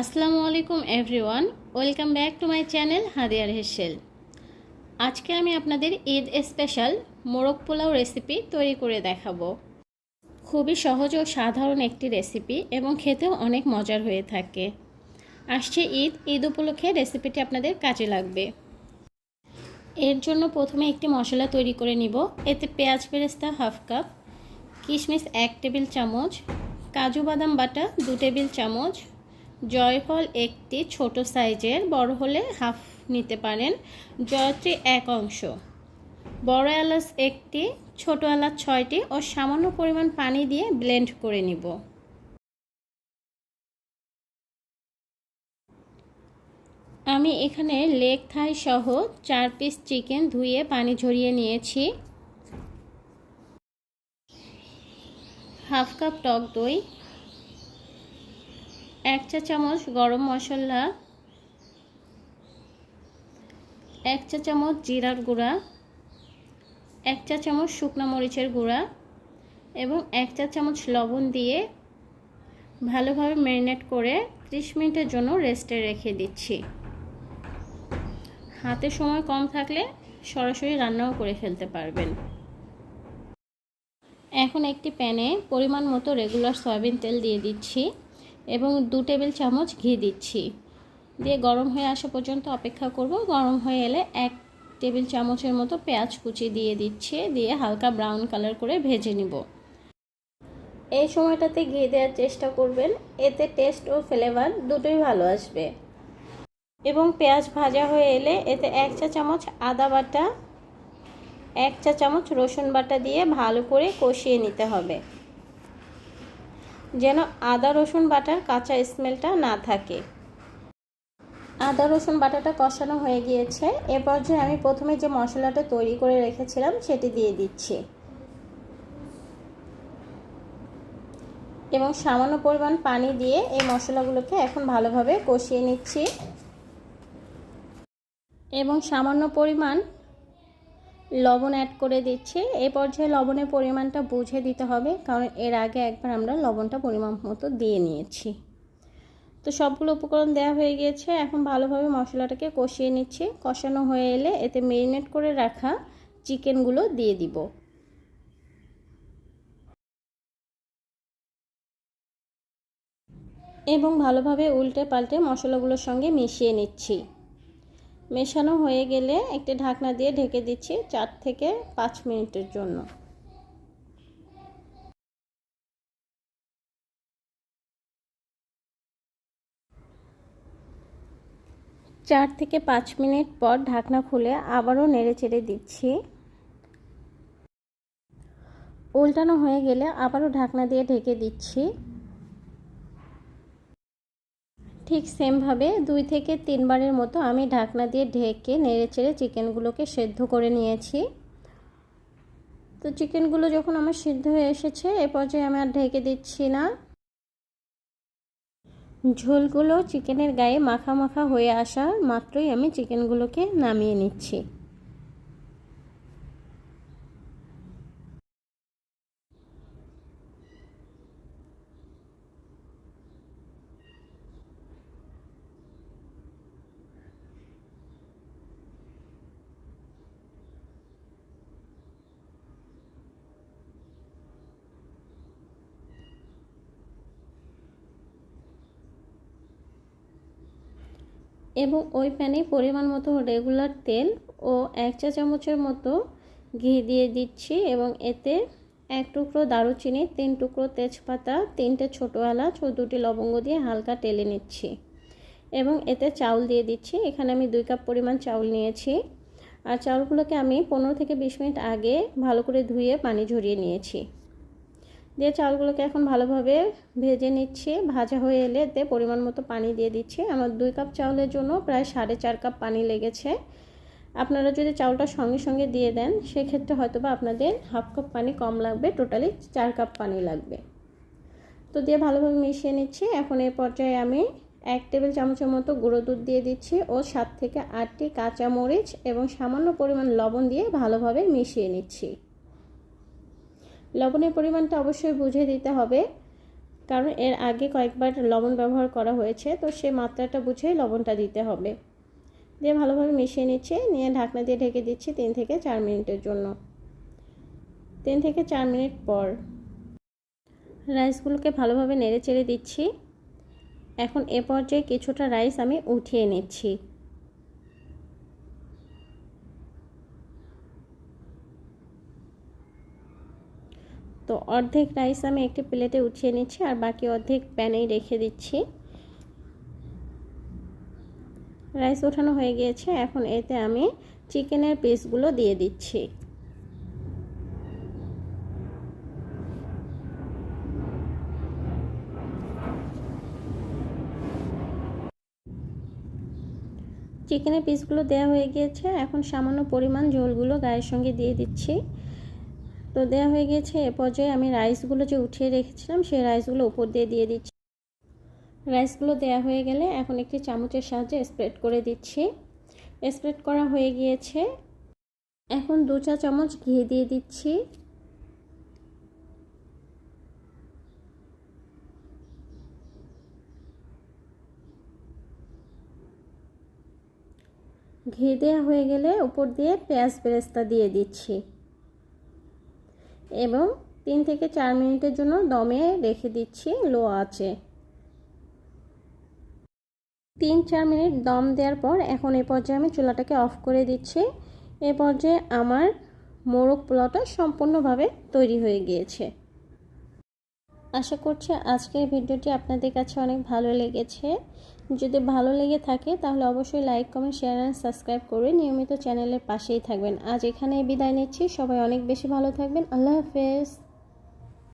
আসসালামু আলাইকুম everyone, welcome back to my channel হাদিয়ার হেসেল। আজকে আমি আপনাদের ঈদ স্পেশাল মোরগ পোলাও রেসিপি তৈরি করে দেখাবো। খুবই সহজ ও সাধারণ একটি রেসিপি এবং খেতেও অনেক মজার হয়ে থাকে। আসছে ঈদ ঈদ উপলক্ষে রেসিপিটি আপনাদের কাজে লাগবে। এর জন্য প্রথমে একটি মশলা তৈরি করে নিব। এতে পেঁয়াজ বেরেস্তা হাফ কাপ, কিশমিশ এক টেবিল চামচ, কাজু বাদাম বাটা দু টেবিল চামচ জয়ফল একটি ছোট সাইজের, বড় হলে হাফ নিতে পারেন। জয়ত্রী এক অংশ। বড় এলাচ একটি, ছোট এলাচ ছয়টি ও সামান্য পরিমাণ পানি দিয়ে ব্লেন্ড করে নিব। আমি এখানে লেগ থাই সহ চার পিস চিকেন ধুয়ে পানি ঝরিয়ে নিয়েছি। হাফ কাপ টক দই এক চা চামচ গরম মশলা, এক চা চামচ জিরার গুঁড়া, এক চা চামচ শুকনো মরিচের গুঁড়া এবং এক চা চামচ লবণ দিয়ে ভালোভাবে ম্যারিনেট করে ত্রিশ মিনিটের জন্য রেস্টে রেখে দিচ্ছি। হাতে সময় কম থাকলে সরাসরি রান্নাও করে ফেলতে পারবেন। এখন একটি প্যানে পরিমাণ মতো রেগুলার সয়াবিন তেল দিয়ে দিচ্ছি। এবং দু টেবিল চামচ ঘি দিচ্ছি। দিয়ে গরম হয়ে আসা পর্যন্ত অপেক্ষা করব। গরম হয়ে এলে এক টেবিল চামচের মতো পেঁয়াজ কুচি দিয়ে দিচ্ছি। দিয়ে হালকা ব্রাউন কালার করে ভেজে নিব। এই সময়টাতে ঘি দেওয়ার চেষ্টা করবেন। এতে টেস্ট ও ফ্লেভার দুটোই ভালো আসবে। এবং পেঁয়াজ ভাজা হয়ে এলে এতে এক চা চামচ আদা বাটা, এক চা চামচ রসুন বাটা দিয়ে ভালো করে কষিয়ে নিতে হবে। যেন আদা, রসুন বাটার কাঁচা স্মেলটা না থাকে। আদা, রসুন বাটাটা কষানো হয়ে গিয়েছে। এ পর্যায়ে আমি প্রথমে যে মশলাটা তৈরি করে রেখেছিলাম, সেটি দিয়ে দিচ্ছি। এবং সামান্য পরিমাণ পানি দিয়ে এই মশলাগুলোকে এখন ভালোভাবে কষিয়ে নিচ্ছি। এবং সামান্য পরিমাণ লবণ অ্যাড করে দিচ্ছি। এই পর্যায়ে লবণের পরিমাণটা বুঝে দিতে হবে, কারণ এর আগে একবার আমরা লবণটা পরিমাণ মতো দিয়ে নিয়েছি। তো সবগুলো উপকরণ দেওয়া হয়ে গিয়েছে। এখন ভালোভাবে মশলাটাকে কষিয়ে নিচ্ছি। কষানো হয়ে এলে এতে মেরিনেট করে রাখা চিকেনগুলো দিয়ে দিব। এবং ভালোভাবে উল্টে পাল্টে মশলাগুলোর সঙ্গে মিশিয়ে নিচ্ছি। মেশানো হয়ে গেলে একটি ঢাকনা দিয়ে ঢেকে দিচ্ছি চার থেকে পাঁচ মিনিটের জন্য। চার থেকে পাঁচ মিনিট পর ঢাকনা খুলে আবারও নেড়ে চেড়ে দিচ্ছি। উল্টানো হয়ে গেলে আবারও ঢাকনা দিয়ে ঢেকে দিচ্ছি। ঠিক সেমভাবে দুই থেকে তিনবারের মতো আমি ঢাকনা দিয়ে ঢেকে নেড়ে চেড়ে চিকেনগুলোকে সেদ্ধ করে নিয়েছি। তো চিকেনগুলো যখন আমার সিদ্ধ হয়ে এসেছে, এ পর্যায়ে আমি আর ঢেকে দিচ্ছি না। ঝোলগুলো চিকেনের গায়ে মাখা মাখা হয়ে আসা মাত্রই আমি চিকেনগুলোকে নামিয়ে নিচ্ছি। এবং ওই প্যানে পরিমাণ মতো রেগুলার তেল ও এক চা চামচের মতো ঘি দিয়ে দিচ্ছি এবং এতে এক টুকরো দারুচিনি, তিন টুকরো তেজপাতা, তিনটে ছোটো এলাচ ও দুটি লবঙ্গ দিয়ে হালকা টেলে নিচ্ছি। এবং এতে চাউল দিয়ে দিচ্ছি। এখানে আমি দুই কাপ পরিমাণ চাউল নিয়েছি। আর চাউলগুলোকে আমি পনেরো থেকে বিশ মিনিট আগে ভালো করে ধুয়ে পানি ঝরিয়ে নিয়েছি। দিয়ে চালগুলোকে এখন ভালোভাবে ভেজে নিচ্ছি। ভাজা হয়ে এলে এতে পরিমাণ মতো পানি দিয়ে দিচ্ছি। আমার দুই কাপ চাউলের জন্য প্রায় সাড়ে চার কাপ পানি লেগেছে। আপনারা যদি চাউলটা সঙ্গে সঙ্গে দিয়ে দেন, সেক্ষেত্রে হয়তো বা আপনাদের হাফ কাপ পানি কম লাগবে, টোটালি চার কাপ পানি লাগবে। তো দিয়ে ভালোভাবে মিশিয়ে নিচ্ছি। এখন এই পর্যায়ে আমি এক টেবিল চামচের মতো গুঁড়ো দুধ দিয়ে দিচ্ছি ও সাত থেকে আটটি কাঁচা মরিচ এবং সামান্য পরিমাণ লবণ দিয়ে ভালোভাবে মিশিয়ে নিচ্ছি। লবণের পরিমাণটা অবশ্যই বুঝে দিতে হবে। কারণ এর আগে কয়েকবার লবণ ব্যবহার করা হয়েছে, তো সে মাত্রাটা বুঝেই লবণটা দিতে হবে। দিয়ে ভালোভাবে মিশিয়ে নিচ্ছি, নিয়ে ঢাকনা দিয়ে ঢেকে দিচ্ছি তিন থেকে চার মিনিটের জন্য। তিন থেকে চার মিনিট পর রাইসগুলোকে ভালোভাবে নেড়ে চেড়ে দিচ্ছি। এখন এ পর্যায়ে কিছুটা রাইস আমি উঠিয়ে নিচ্ছি। তো অর্ধেক রাইস আমি একটি প্লেটে উঠিয়ে নিচ্ছি আর বাকি অর্ধেক প্যানেই রেখে দিচ্ছি। রাইস ওঠানো হয়ে গিয়েছে, এখন এতে আমি চিকেনের পিসগুলো দিয়ে দিচ্ছি। চিকেনের পিসগুলো দেওয়া হয়ে গিয়েছে, এখন সামান্য পরিমাণ ঝোলগুলো গায়ের সঙ্গে দিয়ে দিচ্ছি। তো দেওয়া হয়ে গিয়েছে এ পর্যায়ে আমি রাইসগুলো যে উঠিয়ে রেখেছিলাম, সেই রাইসগুলো উপর দিয়ে দিয়ে দিচ্ছি। রাইসগুলো দেওয়া হয়ে গেলে এখন একটি চামচের সাহায্যে স্প্রেড করে দিচ্ছি। স্প্রেড করা হয়ে গিয়েছে। এখন দু চা চামচ ঘি দিয়ে দিচ্ছি। ঘি দেওয়া হয়ে গেলে উপর দিয়ে পেঁয়াজ বেরেস্তা দিয়ে দিচ্ছি। এবং তিন থেকে চার মিনিটের জন্য দমে রেখে দিচ্ছি, লো আছে তিন চার মিনিট দম দেওয়ার পর এখন এ পর্যায়ে আমি চুলাটাকে অফ করে দিচ্ছি। এ পর্যায়ে আমার মোরগ পোলাওটা সম্পূর্ণভাবে তৈরি হয়ে গিয়েছে। আশা করছি আজকের ভিডিওটি আপনাদের কাছে অনেক ভালো লেগেছে। যদি ভালো লেগে থাকে, তাহলে অবশ্যই like comment share and subscribe করে নিয়মিত চ্যানেলের পাশেই থাকবেন। আজ এখানে বিদায় নিচ্ছি। সবাই অনেক বেশি ভালো থাকবেন। আল্লাহ হাফেজ।